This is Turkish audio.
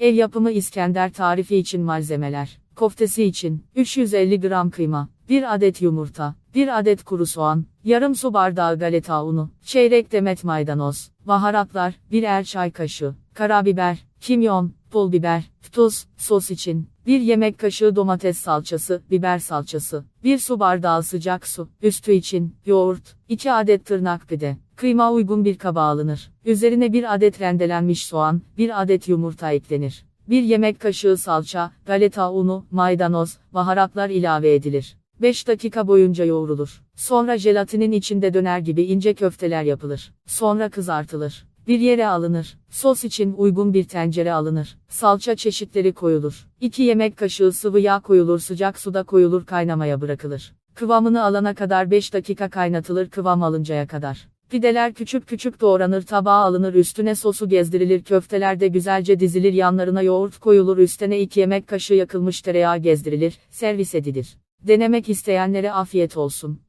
Ev yapımı İskender tarifi için malzemeler. Koftesi için 350 gram kıyma, 1 adet yumurta, 1 adet kuru soğan, yarım su bardağı galeta unu, çeyrek demet maydanoz, baharatlar, 1 er çay kaşığı, karabiber, kimyon, pul biber, tuz, sos için, 1 yemek kaşığı domates salçası, biber salçası, 1 su bardağı sıcak su, üstü için, yoğurt, 2 adet tırnak pide, kıyma uygun bir kaba alınır. Üzerine 1 adet rendelenmiş soğan, 1 adet yumurta eklenir. 1 yemek kaşığı salça, galeta unu, maydanoz, baharatlar ilave edilir. 5 dakika boyunca yoğrulur. Sonra jelatinin içinde döner gibi ince köfteler yapılır. Sonra kızartılır. Bir yere alınır. Sos için uygun bir tencere alınır. Salça çeşitleri koyulur. 2 yemek kaşığı sıvı yağ koyulur sıcak suda koyulur kaynamaya bırakılır. Kıvamını alana kadar 5 dakika kaynatılır kıvam alıncaya kadar. Pideler küçük küçük doğranır tabağa alınır üstüne sosu gezdirilir köfteler de güzelce dizilir yanlarına yoğurt koyulur üstüne 2 yemek kaşığı yakılmış tereyağı gezdirilir, servis edilir. Denemek isteyenlere afiyet olsun.